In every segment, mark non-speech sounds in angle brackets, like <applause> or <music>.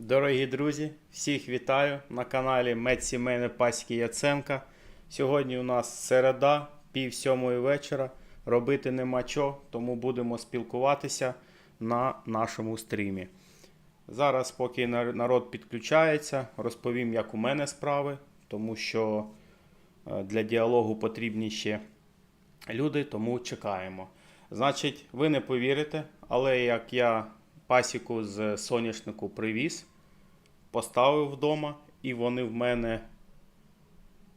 Дорогі друзі, всіх вітаю на каналі Мед Сімейне Паськи Яценка. Сьогодні у нас середа, пів сьомої вечора. Робити нема чого, тому будемо спілкуватися на нашому стрімі. Зараз, поки народ підключається, розповім, як у мене справи, тому що е, для діалогу потрібні ще люди, тому чекаємо. Значить, ви не повірите, але як я пасіку з соняшнику привіз, поставив вдома, і вони в мене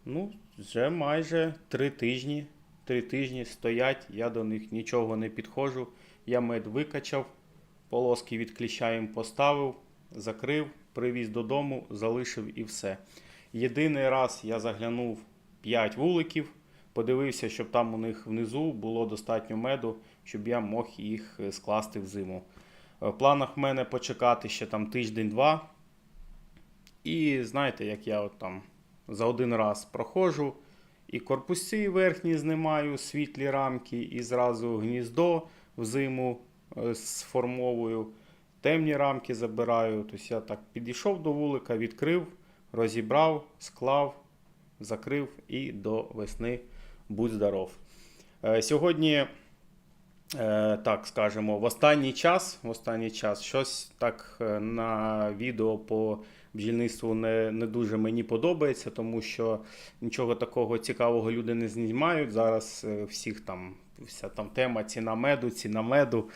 ну, вже майже три тижні. Три тижні стоять, я до них нічого не підходжу. Я мед викачав, полоски від кліща їм поставив, закрив, привіз додому, залишив і все. Єдиний раз я заглянув 5 вуликів, подивився, щоб там у них внизу було достатньо меду, щоб я мог їх скласти в зиму. Е, В планах в мене почекати ще там тиждень-два. І знаєте, як я от там за один раз проходжу, і корпуси верхні знімаю, світлі рамки, і зразу гніздо в зиму е, сформовую, темні рамки забираю. Тобто я так підійшов до вулика, відкрив, розібрав, склав, закрив і до весни будь здоров. Е, Сьогодні, так скажемо, в останній час, в останній час щось так е, на відео по бджільництву не, не дуже мені подобається, тому що нічого такого цікавого люди не знімають. Зараз е, всіх там вся там тема ціна меду, ціна меду.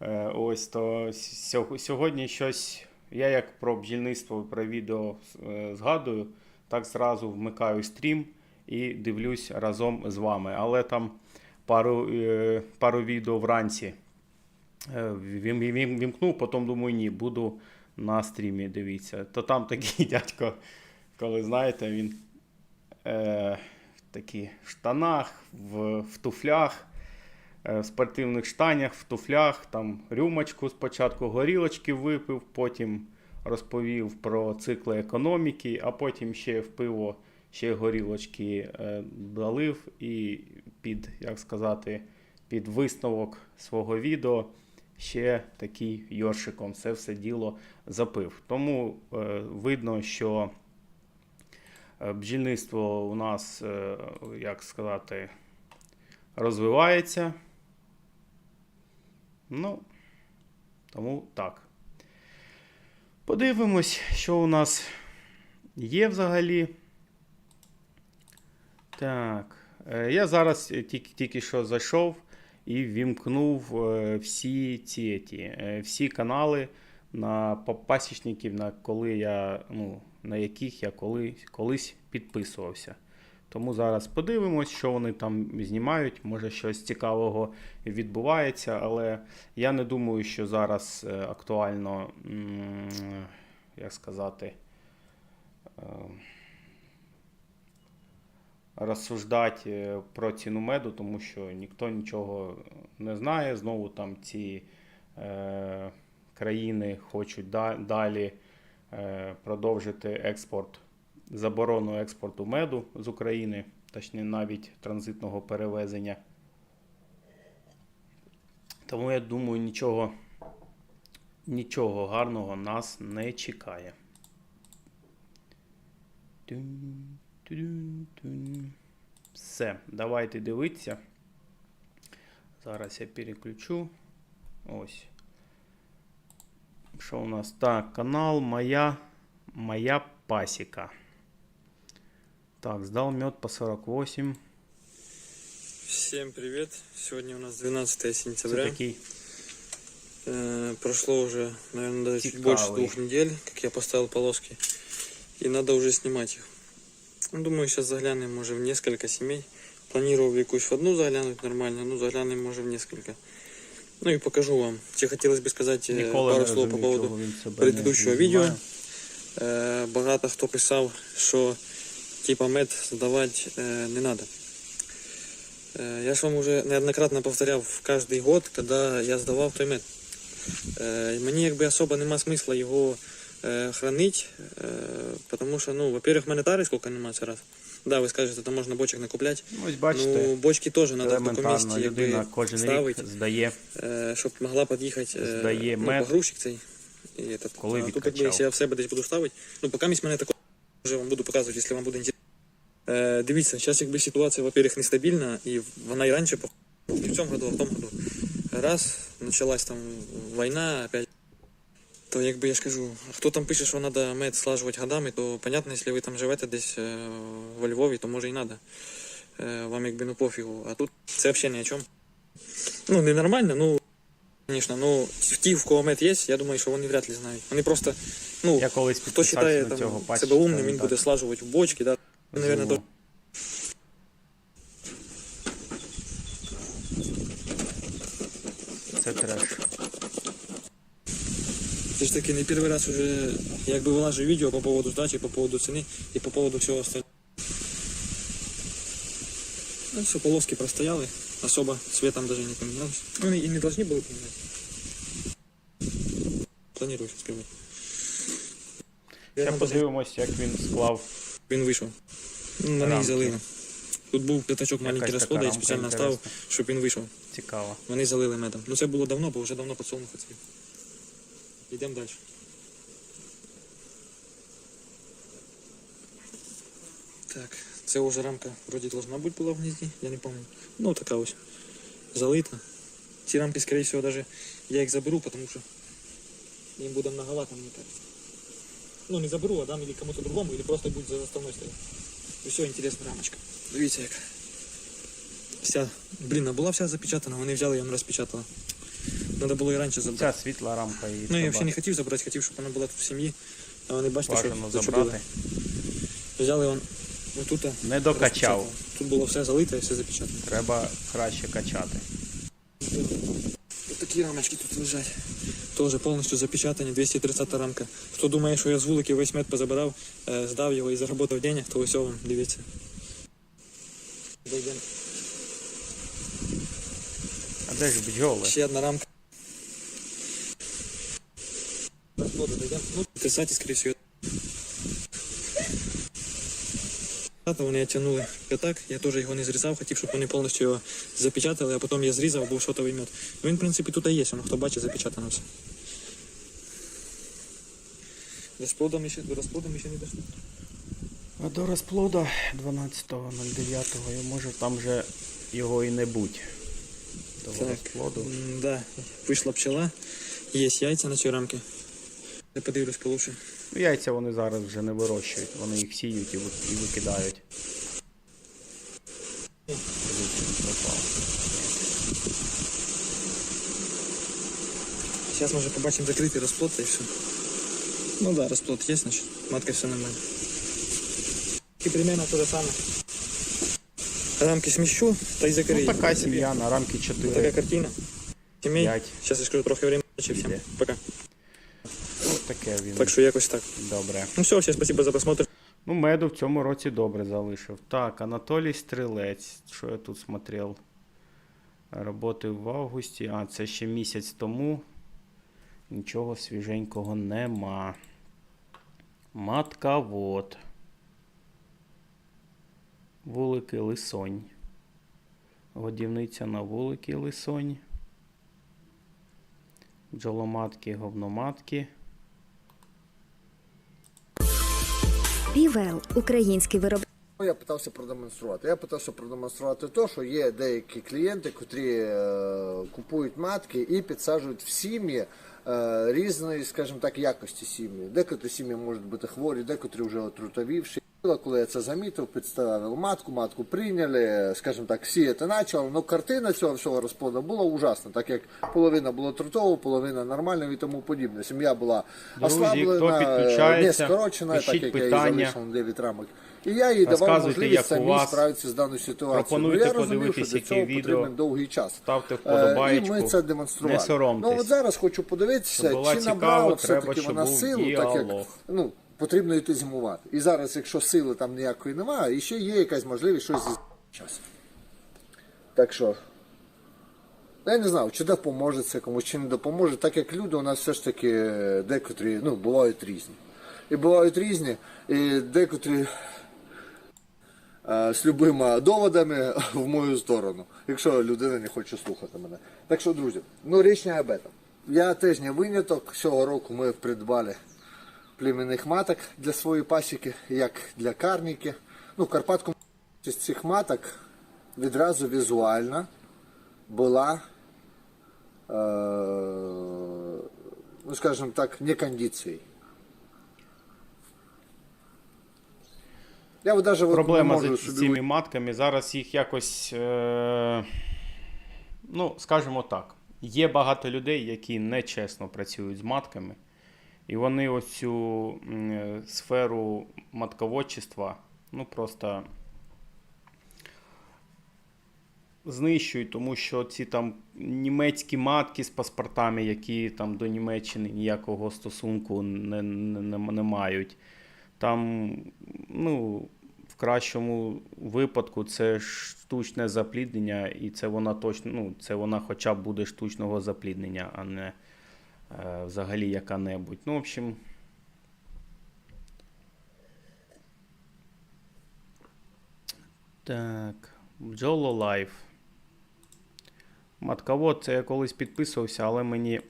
Е, Ось то сьогодні щось. Я як про бджільництво про відео е, згадую, так зразу вмикаю стрім і дивлюсь разом з вами. Але там пару, е, пару відео вранці е, вім- вім- вімкнув, потім думаю, ні, буду на стрімі дивіться. То там такий <laughs> дядько, коли знаєте, він е, в таких штанах, в, в туфлях, е, в спортивних штанях, в туфлях, там рюмочку спочатку горілочки випив, потім розповів про цикли економіки, а потім ще в пиво ще горілочки е, долив і під, як сказати, під висновок свого відео ще такий йоршиком це все діло запив. Тому е, видно, що е, бджільництво у нас, е, як сказати, розвивається. Ну, тому так. Подивимось, що у нас є взагалі. Так. Е, Я зараз е, тільки, тільки що зайшов і вімкнув е, всі ці, ті, всі канали на пасічників, на, коли я, ну, на яких я коли, колись підписувався. Тому зараз подивимось, що вони там знімають. Може щось цікавого відбувається, але я не думаю, що зараз актуально, як сказати, розсуждати е, про ціну меду, тому що ніхто нічого не знає. Знову там ці е, країни хочуть да, далі е, продовжити експорт, заборону експорту меду з України, точніше навіть транзитного перевезення. Тому я думаю, нічого, нічого гарного нас не чекає. Тюн. Все, давайте дивитися. Зараз я переключу. Ось. Що у нас? Так, канал Моя, Моя пасіка. Так, сдал мед по 48. Всем привет! Сегодня у нас 12 Це сентября. Э, прошло уже, наверное, даже чуть больше двух недель, как я поставил полоски. И надо уже снимать их. Ну, Думаю, сейчас заглянем уже в несколько семей. Планировал якусь в одну заглянуть нормально, ну заглянем уже в несколько. Ну и покажу вам. Ще хотелось бы сказать э, Ніколи пару не слов по розумів, поводу чого він себе не предыдущего відео. знімає. Е, багато хто писав, що типа мед здавати е, не треба. Е, я ж вам уже неоднократно повторяв кожен год, коли я здавав той мед. Е, мені якби особо нема смисла його е, хранити, е, тому що, ну, во-первых, в мене тари скільки нема це раз. Да, ви скажете, то можна бочок накупляти. Ну, ось бачите, Ну, бочки теж треба в такому елементарно місці людина якби, кожен ставити, рік здає. е, щоб могла під'їхати е, Здає ну, мед. погрузчик цей. І этот, Коли а тут відкачав? якби, якщо я в себе десь буду ставити, ну поки місць мене такого вже вам буду показувати, якщо вам буде інтересно. Е, дивіться, зараз якби ситуація, во-первых, нестабільна, і вона і раніше, по- і в цьому году, а в тому году. Раз, почалась там війна, опять. то якби я ж кажу, хто там пише, що треба мед слажувати годами, то понятно, якщо ви там живете десь е, во Львові, то може і треба. Вам якби ну пофігу. А тут це взагалі ні о чому. Ну, ненормально, ну, звісно, ну, ті, в кого мед є, я думаю, що вони вряд ли знають. Вони просто, ну, Я колись хто вважає там, цього себе умним, він буде слажувати в бочки, да. Наверное, Зиму. Це треш. Це ж таки не перший раз уже якби вилажу відео по поводу здачі, по поводу ціни і по поводу всього остального. Ну, все, полоски простояли, особо цветом даже не поменялось. Ну, и не должны были поменять. Планирую сейчас прямой. Ще подивимось, як він склав. Він вийшов. Ну, на неї залили. Тут був п'ятачок маленький така я спеціально став, інтересна. щоб він вийшов. Цікаво. Вони залили медом. Ну це було давно, бо вже давно подсолнух оцвів. Йдемо далі. Так, це вже рамка вроді должна бути була в гнізді, я не пам'ятаю. Ну така ось. Залита. Ці рамки, скорее всего, даже я їх заберу, потому що їм буде многовато, мені кажется. Ну, не заберу, а дам или кому-то другому, или просто будет за заставной стоять. І все, інтересна рамочка. Дивіться як. Вся, блін, а була вся запечатана, вони взяли, я вам Надо було і раніше забрати. Ця світла рамка і Ну, я взагалі не хотів забрати, хотів, щоб вона була тут в сім'ї. А вони бачите, що забрати. Взяли он отут. Не докачав. Тут було все залите і все запечатано. Треба краще качати. Ось такі рамочки тут лежать. Теж повністю запечатані, 230 рамка. Хто думає, що я з вулики весь мед позабирав, здав його і заработав денег, то ось вам, дивіться. А де ж бджоли? Ще одна рамка. Розплоду дойдемо. Ну, 30, скоріше всього. Та Вони тягнули п'ятак, я теж його не зрізав, хотів, щоб вони повністю його запечатали, а потім я зрізав, був шотовий мед. Ну, Він, в принципі, тут і є, воно, хто бачить, запечатано все. До розплоду ще, до розплоду ми ще не дійшли. А до розплода 12.09 і може там вже його і не будь. До Так, розплоду. да, вийшла пчела, є яйця на цій рамці. Я подивлюсь получше. Ну, яйця вони зараз вже не вирощують, вони їх сіють і, ви- і викидають. Пропав. Сейчас може побачимо закритий розплод та і все. Ну да, розплод є, значить, матка все нормально. І примерно те же саме. Рамки сміщу та й закрию. Ну, така сім'я на рамки 4. Така картина. Сімей. П'ять. Зараз я скажу трохи времени, чи всім. Іде. Пока. Таке він. Так що якось так. Добре. Ну все, всім спасибо за просмотр. Ну, меду в цьому році добре залишив. Так, Анатолій Стрілець. Що я тут смотрел? Роботи в августі. А, це ще місяць тому. Нічого свіженького нема. Матка вот. Вулики Лисонь. Годівниця на вулики Лисонь. Бджоломатки, говноматки. Півел український виробник. Ну, Я питався продемонструвати. Я питався продемонструвати те, що є деякі клієнти, котрі е, купують матки і підсаджують в сім'ї е, різної, скажімо так, якості сім'ї. Декотрі сім'ї можуть бути хворі, декотрі вже отрутовівші. Коли я це замітив, підставив матку, матку прийняли, скажімо так, сіяти почали. Ну картина цього всього розплоду була ужасна, так як половина була трутова, половина нормальна і тому подібне. Сім'я була Друзі, ослаблена, не скорочена, так як я її залишив на 9 рамок. І я їй давав можливість самі справитися з даною ситуацією. Ну, я розумів, що для цього відео. потрібен довгий час. Ставте Е, вподобаєчку. І ми це демонстрували. Не соромтесь. Ну от зараз хочу подивитися, чи набрала все-таки вона силу, так як ну, потрібно йти зимувати. І зараз, якщо сили там ніякої немає, і ще є якась можливість щось зі час. Так що. Я не знаю, чи допоможе це комусь, чи не допоможе, так як люди у нас все ж таки е, декотрі ну, бувають різні. І бувають різні, і декотрі е, з любими доводами <laughs> в мою сторону, якщо людина не хоче слухати мене. Так що, друзі, ну річ не об этом. Я теж не виняток. Цього року ми придбали племінних маток для своєї пасіки, як для карніки. Ну, Карпатку з цих маток відразу візуально була, е, ну скажімо так, не кондицією. Я от даже от не Проблема можу з собі цими матками. Зараз їх якось. Е... Ну, скажімо так. Є багато людей, які нечесно працюють з матками, і вони ось цю е, сферу матководчества ну, просто знищують, тому що ці там німецькі матки з паспортами, які там до Німеччини ніякого стосунку не, не, не, мають. Там, ну, в кращому випадку це штучне запліднення, і це вона точно, ну, це вона хоча б буде штучного запліднення, а не взагалі яка-небудь. Ну, в общем. Так, Bjolo Life. Матковод, це я колись підписувався, але мені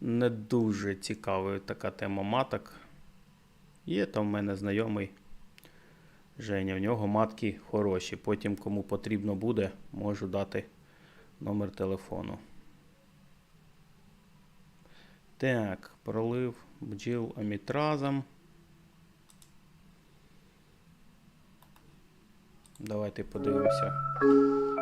не дуже цікава така тема маток. Є там в мене знайомий Женя, в нього матки хороші. Потім, кому потрібно буде, можу дати номер телефону. Так, пролив бджіл амітразом. Давайте подивимося.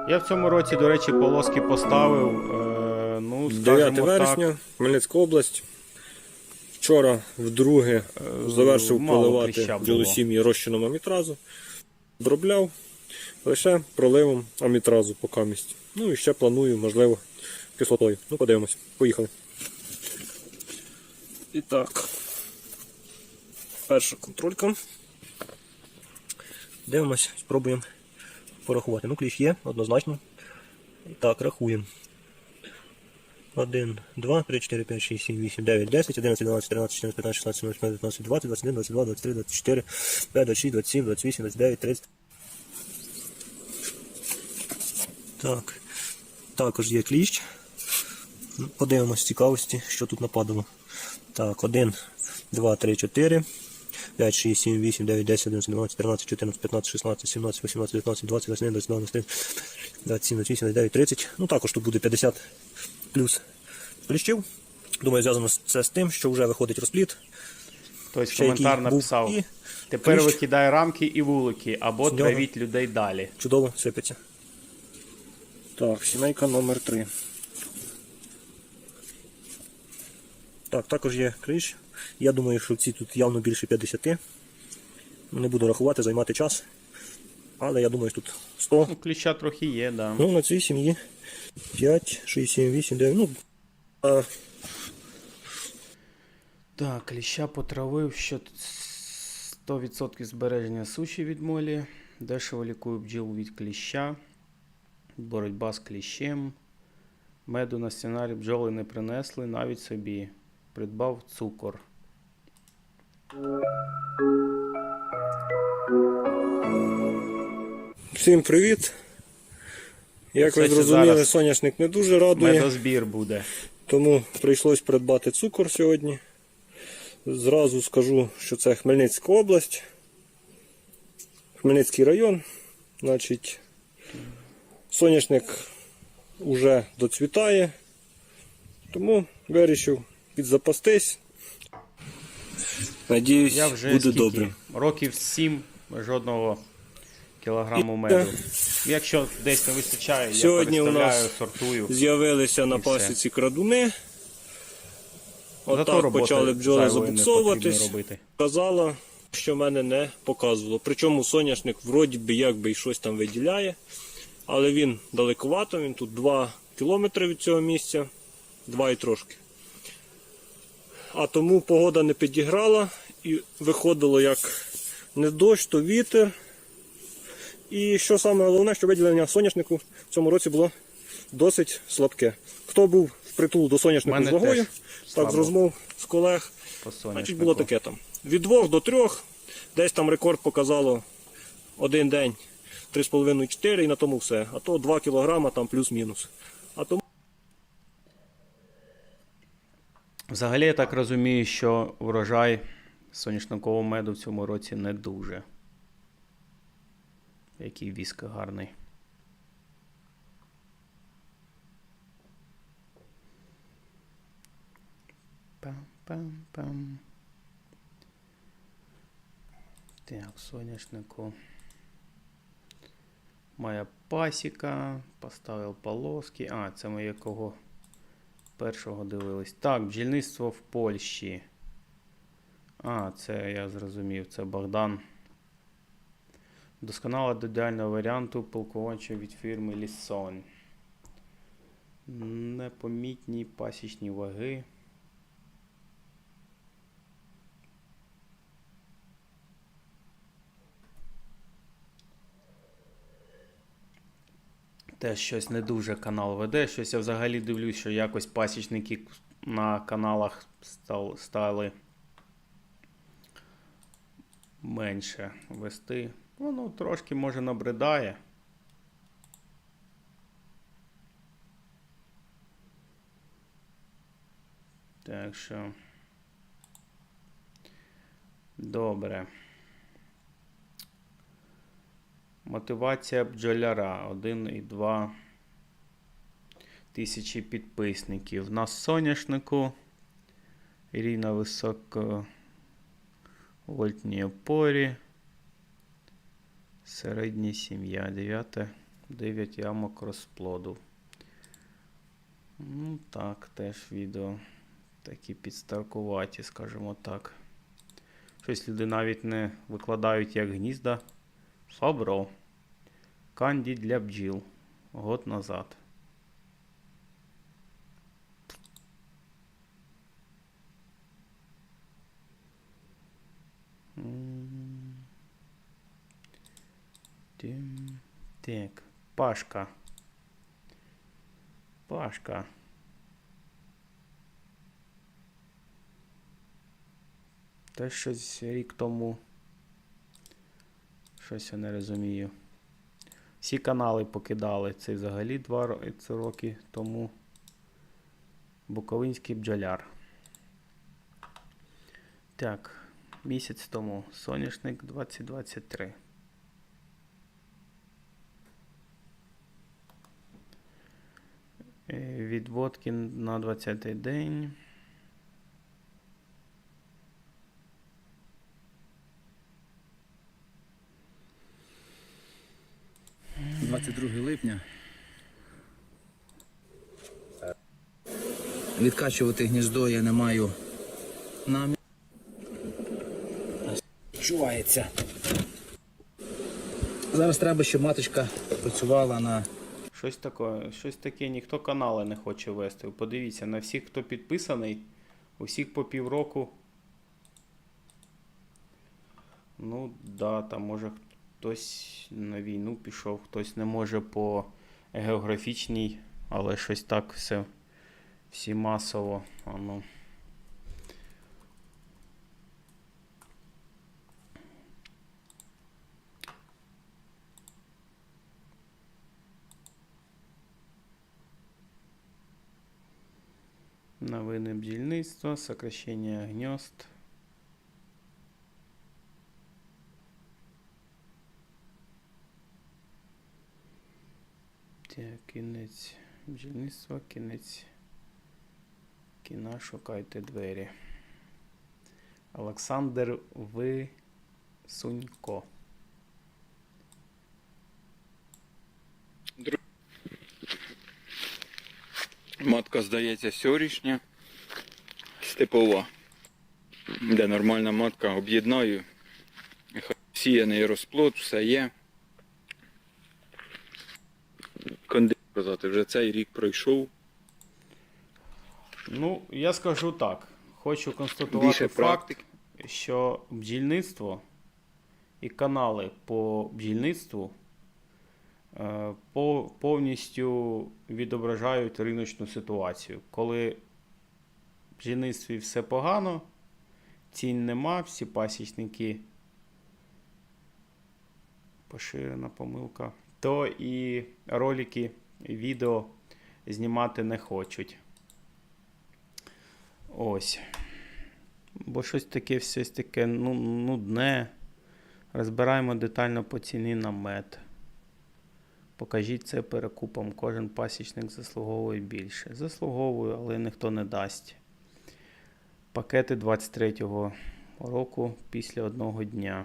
Я в цьому році, до речі, полоски поставив. Е, ну, 9 вересня, так, Хмельницька область. Вчора вдруге завершив мало поливати бджолосім'ї розчином амітразу. Обробляв лише проливом амітразу поки місць. Ну і ще планую, можливо, кислотою. Ну, подивимось. Поїхали. І так. Перша контролька. Дивимось, спробуємо порахувати. Ну, кліщ є, однозначно. Так, рахуємо. 1, 2, 3, 4, 5, 6, 7, 8, 9, 10, 11, 12, 13, 14, 15, 16, 17, 18, 19, 20, 21, 22, 23, 24, 25, 26, 27, 28, 29, 30. Так. Також є кліщ. Подивимось з цікавості, що тут нападало. Так, 1, 2, 3, 4, 5, 6, 7, 8, 9, 10, 11, 12, 13, 14, 15, 16, 17, 18, 19, 20, 21, 22, 23, 27, 28, 29, 30. Ну також тут буде 50 плюс кліщів. Думаю, зв'язано це з тим, що вже виходить розпліт. Хтось ще коментар який був написав. і Тепер кліщ. викидай рамки і вулики, або З нього. травіть людей далі. Чудово сипеться. Так, сімейка номер 3. Так, також є кліщ. Я думаю, що ці тут явно більше 50. Не буду рахувати, займати час. Але я думаю, що тут 100. Ну, кліща трохи є, да. Ну, на цій сім'ї 5, 6, 7, 8, 9. Ну, а, Так, кліща потравив, що 100% збереження суші від молі, дешево лікує бджіл від кліща, боротьба з кліщем, меду на сценарій бджоли не принесли, навіть собі придбав цукор. всім привіт. Як ви зрозуміли, зараз соняшник не дуже радує. Медозбір буде. Тому прийшлось придбати цукор сьогодні. Зразу скажу, що це Хмельницька область, Хмельницький район. Значить, соняшник уже доцвітає, тому вирішив підзапастись. Надіюсь, Я вже буде скільки? добре. Років 7 жодного кілограму І- меду. Якщо десь не вистачає, Сьогодні я у нас сортую. З'явилися на пасіці крадуни. Отак почали бджоли забуксовуватись. Казала, що мене не показувало. Причому соняшник вроді би якби й щось там виділяє, але він далековато, він тут 2 кілометри від цього місця, 2 і трошки. А тому погода не підіграла і виходило як не дощ, то вітер. І що саме головне, що виділення соняшнику в цьому році було досить слабке. Хто був впритул до соняшнику з вагою, так з розмов з колег, Значить, було таке там. Від 2 до 3, десь там рекорд показало один день 3,5-4 і на тому все. А то 2 кг там плюс-мінус. А тому Взагалі, я так розумію, що врожай соняшникового меду в цьому році не дуже. Який віск гарний. Пам-пам-пам. Так, соняшнику. Моя пасіка. Поставив полоски. А, це ми якого першого дивились. Так, бджільництво в Польщі. А, це я зрозумів, це Богдан. Досконала до ідеального варіанту пилкувача від фірми Лісон. Непомітні пасічні ваги. Теж щось не дуже канал веде. Щось я взагалі дивлюсь, що якось пасічники на каналах стали менше вести. Воно трошки може набридає. Так що. Добре. Мотивація бджоляра 1,2 тисячі підписників. На соняшнику рівна високовольтній опорі. Середня сім'я. 9, 9 ямок розплоду. Ну так, теж відео такі підстаркуваті, скажімо так. Щось люди навіть не викладають як гнізда. Фабро. Канді для бджіл. Год назад. Так. Пашка. Пашка. Теж щось рік тому. Щось я не розумію. Всі канали покидали. Це взагалі два це роки тому. Буковинський бджоляр. Так, місяць тому. Соняшник 2023. Е, Відводки на 20-й день. – 22 липня. Відкачувати гніздо я не маю намір. Чувається. Зараз треба, щоб маточка працювала на Щось таке, щось таке ніхто канали не хоче вести. Подивіться, на всіх, хто підписаний, у всіх по півроку. Ну, да, там може хтось на війну пішов, хтось не може по географічній, але щось так все всі масово. А ну. Новини бджільництва, сокращення гнезд. Кінець бджільництва, кінець кіна, шукайте двері. Олександр Висунько. Матка, здається, сьорішня, степова. Де нормальна матка об'єднаю. Сіяний розплод, все є. Сказати, вже цей рік пройшов. Ну, я скажу так. Хочу констатувати Більше факт, практики. що бджільництво і канали по бджільництву е, по- повністю відображають риночну ситуацію. Коли в бджільництві все погано, цін нема, всі пасічники поширена помилка, то і ролики, відео знімати не хочуть. Ось. Бо щось таке, щось таке ну, нудне. Розбираємо детально по ціні на мед. Покажіть це перекупом. Кожен пасічник заслуговує більше. Заслуговую, але ніхто не дасть. Пакети 23-го року після одного дня.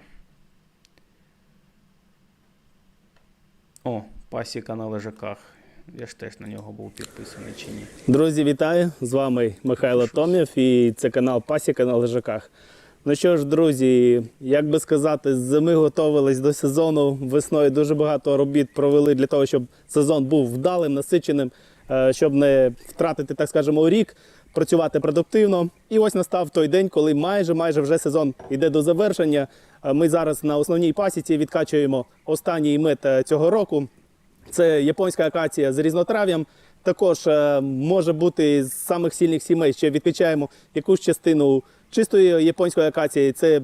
О, пасіка на лежаках. Я ж теж на нього був підписаний чи ні. Друзі, вітаю! З вами Михайло Томів і це канал Пасіка на лежаках. Ну що ж, друзі, як би сказати, з зими готувались до сезону. Весною дуже багато робіт провели для того, щоб сезон був вдалим, насиченим, е, щоб не втратити, так скажемо, рік, працювати продуктивно. І ось настав той день, коли майже майже вже сезон йде до завершення. Е, Ми зараз на основній пасіці відкачуємо останній мед е, цього року. Це японська акація з різнотрав'ям. Також е, може бути з самих сильних сімей. Ще відкачаємо якусь частину чистої японської акації. Це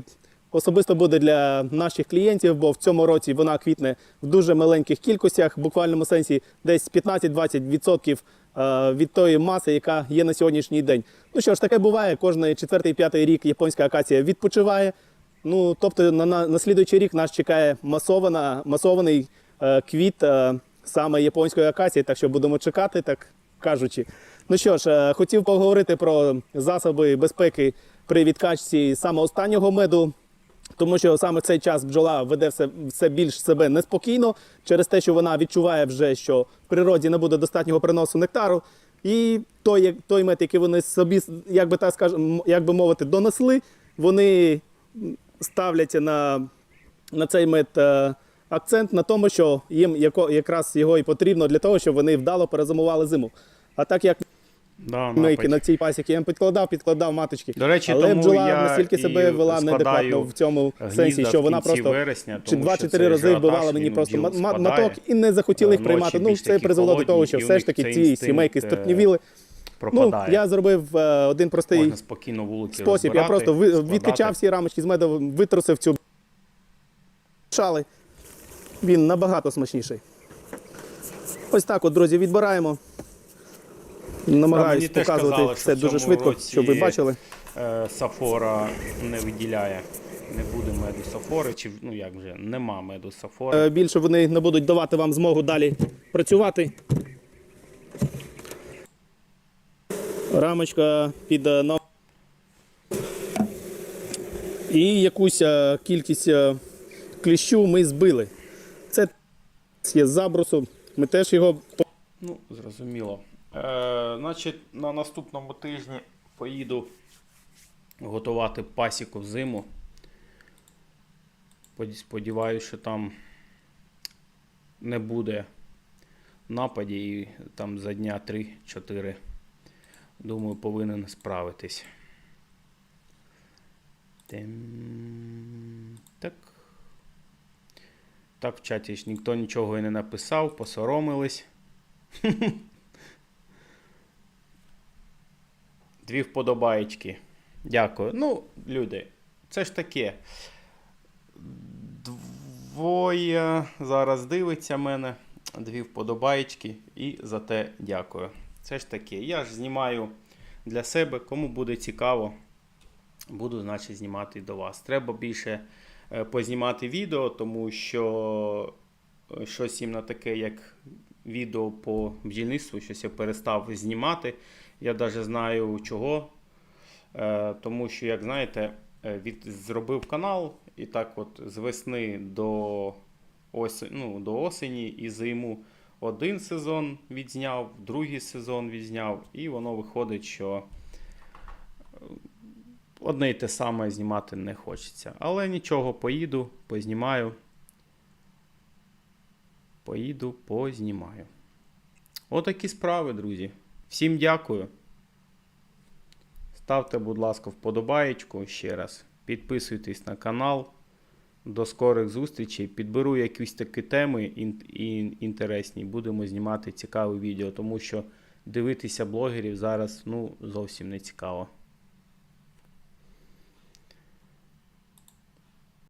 особисто буде для наших клієнтів, бо в цьому році вона квітне в дуже маленьких кількостях, в буквальному сенсі десь 15-20% е, від тої маси, яка є на сьогоднішній день. Ну що ж, таке буває. Кожний четвертий, п'ятий рік японська акація відпочиває. Ну, тобто на, на, на слідуючий рік нас чекає масована, масований е, квіт е, саме японської акації, так що будемо чекати, так кажучи. Ну що ж, е, хотів поговорити про засоби безпеки при відкачці саме останнього меду. Тому що саме цей час бджола веде все, все більш себе неспокійно через те, що вона відчуває вже, що в природі не буде достатнього приносу нектару. І той, той мед, який вони собі, як би так скажемо, як би мовити, донесли, вони ставляться на, на цей мед е, акцент на тому, що їм якраз його і потрібно для того, щоб вони вдало перезимували зиму. А так як Да, мейки на цій пасіки, я їм підкладав, підкладав маточки. До речі, Але тому бджола я настільки себе вела неадекватно в цьому сенсі, що вона просто вересня, чи тому що 2-4 цей рази вбивала мені просто маток і не захотіли їх приймати. Ну, це призвело до того, що все ж таки ці сімейки е, стопнівіли. Ну, я зробив е, один простий Можна спокійно вулики спосіб. Я просто ви- відкачав всі рамочки з меду, витрусив цю шали. Він набагато смачніший. Ось так, от, друзі, відбираємо. Намагаюсь мені показувати казали, все дуже швидко, щоб ви бачили. Е, Сафора не виділяє. Не буде меду Сафори, чи ну як вже нема меду Сафори. Е, Більше вони не будуть давати вам змогу далі працювати. Рамочка під е, І якусь кількість кліщу ми збили. Є з. Ми теж його Ну, зрозуміло. Е, значить, на наступному тижні поїду готувати пасіку в зиму. Поді- Сподіваюсь, що там не буде нападів і там за дня 3-4. Думаю, повинен справитись. Так. Так, в чаті ж ніхто нічого і не написав, посоромились. <laughs> Дві вподобаєчки. Дякую. Ну, люди, це ж таке. Двоє зараз дивиться мене. Дві вподобаєчки. І за те дякую. Це ж таке. Я ж знімаю для себе. Кому буде цікаво, буду, значить, знімати до вас. Треба більше познімати відео, тому що е, щось їм на таке, як відео по бджільництву, щось я перестав знімати. Я навіть знаю чого. Е, тому що, як знаєте, е, від, зробив канал і так от з весни до, оси, ну, до осені і зиму один сезон відзняв, другий сезон відзняв, і воно виходить, що е, одне й те саме знімати не хочеться. Але нічого, поїду, познімаю. Поїду, познімаю. Отакі справи, друзі. Всім дякую. Ставте, будь ласка, вподобаєчку ще раз. Підписуйтесь на канал. До скорих зустрічей. Підберу якісь такі теми ін- ін- інтересні. Будемо знімати цікаві відео, тому що дивитися блогерів зараз ну, зовсім не цікаво.